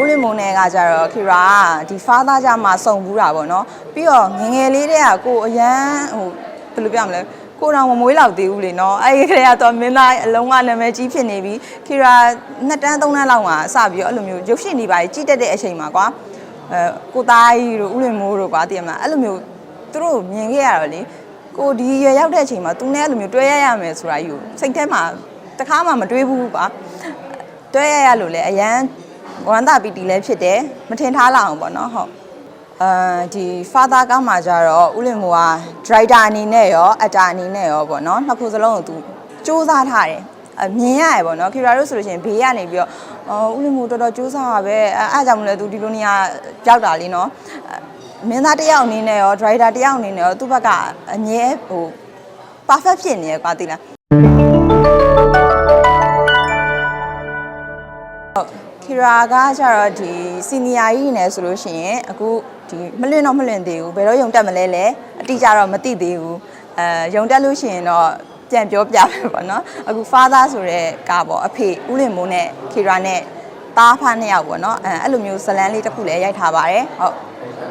ဦးလင်မုံနယ်ကကြတော့ခီရာကဒီဖားသားကြမှာစုံဘူးတာပေါ့နော်ပြီးတော့ငယ်ငယ်လေးတည်းကကိုအရန်ဟိုဘယ်လိုပြောမလဲကိုတော်မမွေးလောက်သေးဘူးလေနော်အဲ့ဒီခရေကတော့မင်းသားအလုံးကနာမည်ကြီးဖြစ်နေပြီခီရာနှစ်တန်းသုံးတန်းလောက်မှာစပြီးတော့အဲ့လိုမျိုးရုပ်ရှင်နေပါကြီးတက်တဲ့အချိန်မှာကွာအဲကိုသားကြီးတို့ဦးလင်မိုးတို့ကွာတည်မလားအဲ့လိုမျိုးသူတို့မြင်ခဲ့ရတော့လေကိုဒီရွယ်ရောက်တဲ့အချိန်မှာသူနဲ့အဲ့လိုမျိုးတွဲရရမယ်ဆိုတာကြီးကိုစိတ်ထဲမှာတခါမှမတွေးဘူးကွာတွဲရရလို့လည်းအရန် ဝမ်းသာပီတီလည်းဖြစ်တယ်မထင်ထားလောက်အောင်ပေါ့နော်ဟုတ်အဲဒီ father ကမှကြတော့ဦးလင်မိုးက driver အနေနဲ့ရော actor အနေနဲ့ရောပေါ့နော်နှစ်ခုစလုံးကိုသူစူးစမ်းထားတယ်အမြင်ရရပေါ့နော်ခင်ဗျားတို့ဆိုလို့ရှိရင်ဘေးကနေပြီးတော့အော်ဦးလင်မိုးတော်တော်စူးစမ်းပါပဲအဲအားကြောင့်မလဲသူဒီလိုနေရာကြောက်တာလေးနော်အဲမင်းသားတစ်ယောက်အနေနဲ့ရော driver တစ်ယောက်အနေနဲ့ရောသူ့ဘက်ကအမြဲဟို perfect ဖြစ်နေရကွာသိလား ခီရာကကျတော့ဒီစီနီယာကြီးနေဆိုလို့ရှိရင်အခုဒီမလွင့်တော့မလွင့်သေးဘူးဘယ်တော့ယုံတက်မလဲလဲအတိအကျတော့မသိသေးဘူးအဲယုံတက်လို့ရှိရင်တော့ပြန်ပြောပြမယ်ပေါ့နော်အခု father ဆိုတဲ့ကားပေါ့အဖေဦးလင်မိုးနဲ့ခီရာနဲ့သားဖားနှစ်ယောက်ပေါ့နော်အဲအဲ့လိုမျိုးဇလန်းလေးတစ်ခုလည်းရိုက်ထားပါတယ်ဟုတ်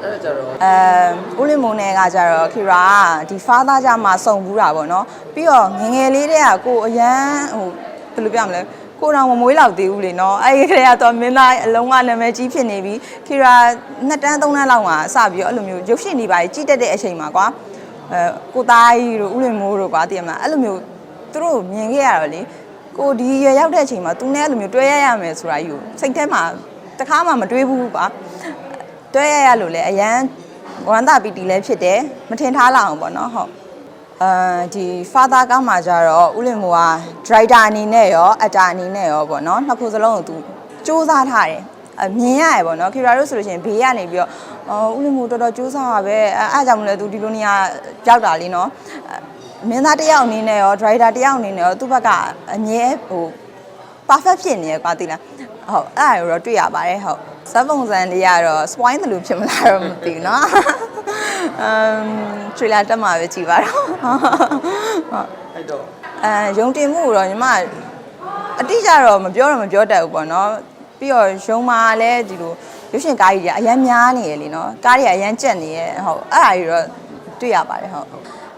အဲ့ဒါကြတော့အဲဦးလင်မုံနယ်ကကြတော့ခီရာကဒီဖားသားကြမှာစုံဘူးတာပေါ့နော်ပြီးတော့ငယ်ငယ်လေးတည်းကကိုအရန်ဟိုဘယ်လိုပြောမလဲ ကိုတော်မမွေးလောက်သေးဘူးလေနော်အဲ့ဒီခရေကတော့မင်းသားအလုံးကနာမည်ကြီးဖြစ်နေပြီခီရာနှစ်တန်းသုံးတန်းလောက်မှာစပြီးတော့အဲ့လိုမျိုးရုပ်ရှင်နေပါကြီးတက်တဲ့အချိန်မှာကွာအဲကိုသားကြီးတို့ဦးလင်မိုးတို့ကွာတည်မလားအဲ့လိုမျိုးသူတို့မြင်ခဲ့ရတော့လေကိုဒီရွယ်ရောက်တဲ့အချိန်မှာသူနဲ့အဲ့လိုမျိုးတွဲရရမယ်ဆိုတာကြီးကိုစိတ်ထဲမှာတခါမှမတွေးဘူးကွာတွဲရရလို့လည်းအရန်ဝမ်းသာပီတီလည်းဖြစ်တယ်မထင်ထားလောက်အောင်ပေါ့နော်ဟုတ် အဲဒီ father ကမှကြတော့ဦးလင်မိုးက driver အနေနဲ့ရော actor အနေနဲ့ရောပေါ့နော်နှစ်ခုစလုံးကိုသူစူးစမ်းထားတယ်အမြင်ရရပေါ့နော်ခင်ဗျားတို့ဆိုလို့ရှိရင်ဘေးကနေပြီးတော့အော်ဦးလင်မိုးတော်တော်စူးစမ်းပါပဲအဲအားကြောင့်မလဲသူဒီလိုနေရာကြောက်တာလေးနော်အဲမင်းသားတစ်ယောက်အနေနဲ့ရော driver တစ်ယောက်အနေနဲ့ရောသူ့ဘက်ကအမြဲဟို perfect ဖြစ်နေရကွာသိလားဟုတ်အဲ့ဒါကိုတော့တွေ့ရပါတယ်ဟုတ်ဇက်ပုံစံလေးကတော့ spoil တယ်လို့ဖြစ်မလားတော့မသိဘူးเนาะ အမ် trailer တက်မှာပဲကြည်ပါတော့ဟုတ်အဲ့တော့အဲယုံတင်မှုကိုတော့ညီမအတိအကျတော့မပြောတော့မပြောတတ်ဘူးပေါ့နော်ပြီးတော့ယုံမာလည်းဒီလိုရုပ်ရှင်ကားကြီးတွေကအရန်များနေရလေနော်ကားတွေကအရန်ကြက်နေရဟုတ်အဲ့ဒါကြီးတော့တွေ့ရပါတယ်ဟုတ်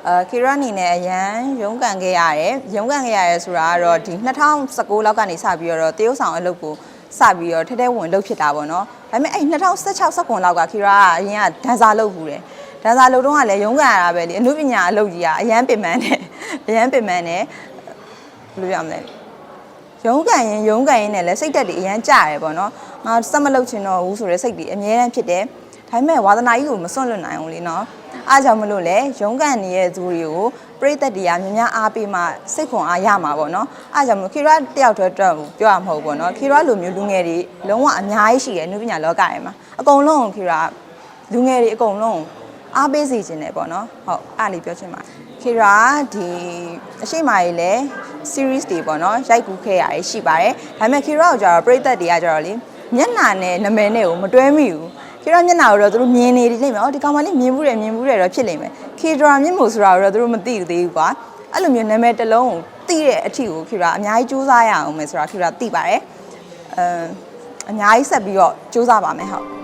အဲကီရအနေနဲ့အရန်ရုန်းကန်ခဲ့ရတယ်ရုန်းကန်ခဲ့ရတယ်ဆိုတာကတော့ဒီ2019လောက်ကနေစပြီးတော့တရုတ်ဆောင်အလုပ်ကိုစပြီးတော့ထဲထဲဝင်လုပ်ဖြစ်တာပေါ့နော်ဒါပေမဲ့အဲ့2016 19လောက်ကခီရာကအရင်ကဒန်စာလုပ်ဘူးတယ် ဒန်စာလုပ်တော့ကလည်းရုန်းကန်ရတာပဲလေအမှုပညာအလုပ်ကြီးကအရန်ပင်ပန်းတယ်အရန်ပင်ပန်းတယ်ဘယ်လိုပြောမလဲရုံးကန်ရင်ရုံးကန်ရင်လည်းစိတ်တက်တွေအရန်ကြရဲပေါ့နော်ငါစက်မလုပ်ချင်တော့ဘူးဆိုတဲ့စိတ်တွေအများတန်းဖြစ်တယ်ဒါပေမဲ့ဝါသနာကြီးကိုမစွန့်လွတ်နိုင်အောင်လေနော်အားကြောင့်မလို့လေရုံးကန်နေတဲ့သူတွေကိုပြိသက်တရားများများအားပေးမှစိတ်ခွန်အားရမှာပေါ့နော်အားကြောင့်မလို့ခီရာတယောက်တည်းတော့ပြောရမှာမဟုတ်ဘူးပေါ့နော်ခီရာလိုမျိုးလူငယ်တွေလုံးဝအများကြီးရှိတယ်အနုပညာလောကထဲမှာအကုန်လုံးခီရာလူငယ်တွေအကုန်လုံး အားပေးစီခြင်းတယ်ပေါ့နော်ဟုတ်အားလေးပြောချင်ပါခီရာဒီအရှိမကြီးလဲ series တွေပေါ့နော်ရိုက်ကူးခဲ့ရတယ်ရှိပါတယ်ဒါပေမဲ့ခီရာကိုကျတော့ပြိသက်တွေကကျတော့လေမျက်နှာနဲ့နာမည်နဲ့ကိုမတွဲမိဘူးခီရာမျက်နှာကိုတော့သူတို့မြင်နေလိမ့်မယ်အော်ဒီကောင်မလေးမြင်ဘူးတယ်မြင်ဘူးတယ်တော့ဖြစ်လိမ့်မယ်ခီရာမျက်မှောဆိုတာကိုတော့သူတို့မသိသေးဘူးကွာအဲ့လိုမျိုးနာမည်တစ်လုံးကိုသိတဲ့အထီကိုခီရာအများကြီးစူးစမ်းရအောင်မယ်ဆိုတာခီရာသိပါတယ်အမ်အများကြီးဆက်ပြီးတော့စူးစမ်းပါမယ်ဟုတ်